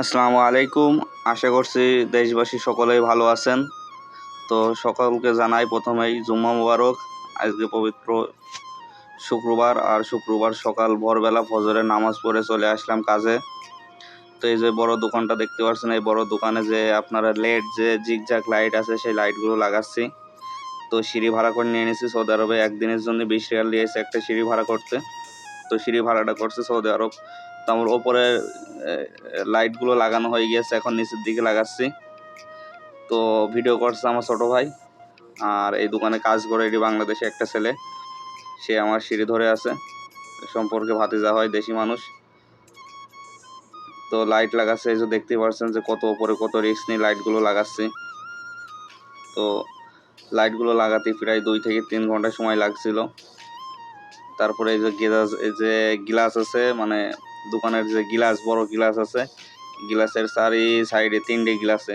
আসসালামু আলাইকুম। আশা করছি দেশবাসী সকলেই ভালো আছেন। তো সকলকে জানাই প্রথমেই জুম্মা মুবারক। আজকে পবিত্র শুক্রবার আর শুক্রবার সকাল ভোরবেলা ফজরে নামাজ পড়ে চলে আসলাম কাজে। তো এই যে বড় দোকানটা দেখতে পাচ্ছেন, এই বড় দোকানে যে আপনারা লেট যে জিগজাক লাইট আছে, সেই লাইটগুলো লাগাচ্ছি। তো সিঁড়ি ভাড়া করে নিয়ে নিয়েছি সৌদি আরবে। একদিনের জন্য বিশ রিয়াল নিয়েছে একটা সিঁড়ি ভাড়া করতে। তো সিঁড়ি ভাড়াটা করছে সৌদি আরব। তো আমার ওপরে লাইটগুলো লাগানো হয়ে গিয়েছে, এখন নিচের দিকে লাগাচ্ছি। তো ভিডিও করছে আমার ছোট ভাই, আর এই দোকানে কাজ করে এটি বাংলাদেশে একটা ছেলে। সে আমার সিঁড়ি ধরে আছে, সম্পর্কে ভাতিজা হয়, দেশি মানুষ। তো লাইট লাগাচ্ছে, এই যে দেখতে পাচ্ছেন যে কত ওপরে কত রিস্ক নিয়ে লাইটগুলো লাগাচ্ছি। তো লাইটগুলো লাগাতে প্রায় দুই থেকে তিন ঘণ্টা সময় লাগছিল। তারপরে এই যে গিলাস এই যে গিলাস আছে মানে দোকানের যে গিলাস, বড় গিলাস আছে, গিলাসের চারি সাইডে তিনটে গিলাসে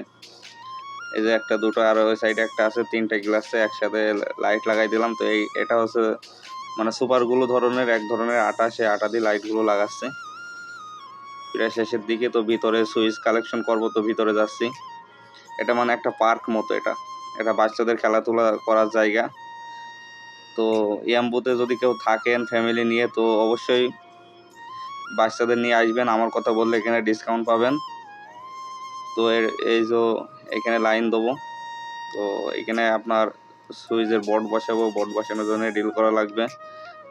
এই যে একটা দুটো আর ওই সাইডে একটা আছে, তিনটে গিলাসে একসাথে লাইট লাগাই দিলাম। তো এই, এটা হচ্ছে মানে সুপারগুলো ধরনের, এক ধরনের আটা, সে আটা দিয়ে লাইটগুলো লাগাচ্ছে। প্রায় শেষের দিকে তো ভিতরে সুইচ কালেকশন করব তো ভিতরে যাচ্ছি। এটা মানে একটা পার্ক মতো এটা। এটা বাচ্চাদের খেলাধুলা করার জায়গা। তো ইয়াম্বুতে যদি কেউ থাকেন, ফ্যামিলি নিয়ে, তো অবশ্যই বাচ্চাদের নিয়ে আসবেন, আমার কথা বললে এখানে ডিসকাউন্ট পাবেন। তো এর, এই যে এখানে লাইন দেবো। তো এখানে আপনার সুইচের বোর্ড বসাবো বোর্ড বসানোর জন্য ডিল করা লাগবে।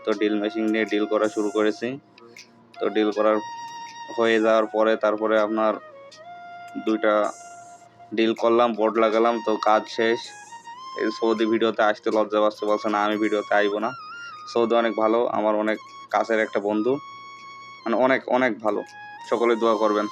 তো ডিল মেশিন নিয়ে ডিল করা শুরু করেছি। তো ডিল করার হয়ে যাওয়ার পরে তারপরে আপনার দুইটা ডিল করলাম বোর্ড লাগালাম, তো কাজ শেষ। এই সৌদি ভিডিওতে আসতে লজ্জা পাচ্ছে, বলছে না, আমি ভিডিওতে আইবো না। সৌদি অনেক ভালো, আমার অনেক কাছের একটা বন্ধু। মানে অনেক অনেক ভালো। সকলে দোয়া করবেন।